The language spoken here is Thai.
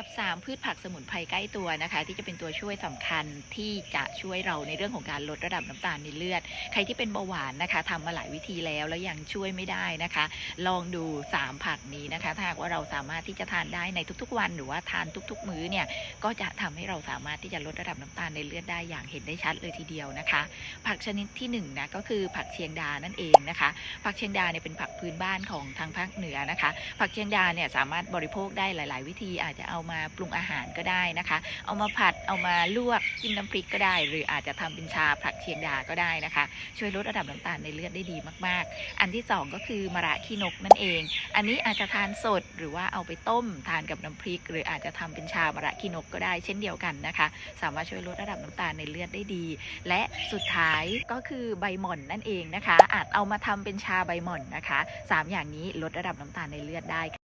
ดับ 3 พืชผักสมุนไพรใกล้ตัวนะคะ ที่จะเป็นตัวช่วยสำคัญที่จะช่วยเราในเรื่องของการลดระดับน้ำตาลในเลือด ใครที่เป็นเบาหวานนะคะทำมาหลายวิธีแล้วแล้วยังช่วยไม่ได้นะคะ ลองดู 3 ผักนี้นะคะถ้าหากว่าเราสามารถที่จะทานได้ในทุกๆวัน หรือว่าทานทุก ๆ มื้อเนี่ยก็จะทำให้เราสามารถที่จะลดระดับน้ำตาลในเลือดได้อย่างเห็นได้ชัดเลยทีเดียวนะคะ ผักชนิดที่หนึ่งนะก็คือผักเชียงดานั่นเองนะคะ ผักเชียงดาเนี่ยเป็นผักพื้นบ้านของทางภาคเหนือนะคะ ผักเชียงดาเนี่ยสามารถบริโภคได้หลาย ๆ วิธีอาจจะเอามาปรุงอาหารก็ได้นะคะ เอามาผัดเอามาลวกจิ้มน้ำพริกก็ได้ หรืออาจจะทำเป็นชาผักเชียงดาก็ได้นะคะ ช่วยลดระดับน้ำตาลในเลือดได้ดีมาก ๆ อันที่สองก็คือมะระขี้นกนั่นเอง อันนี้อาจจะทานสดหรือว่าเอาไปต้มทานกับน้ำพริก หรืออาจจะทำเป็นชามะระขี้นกก็ได้เช่นเดียวกันนะคะ สามารถช่วยลดระดับน้ำตาลในเลือดได้ดี และสุดท้ายก็คือใบหม่อนนั่นเองนะคะ อาจเอามาทำเป็นชาใบหม่อนนะคะสามอย่างนี้ลดระดับน้ำตาลในเลือดได้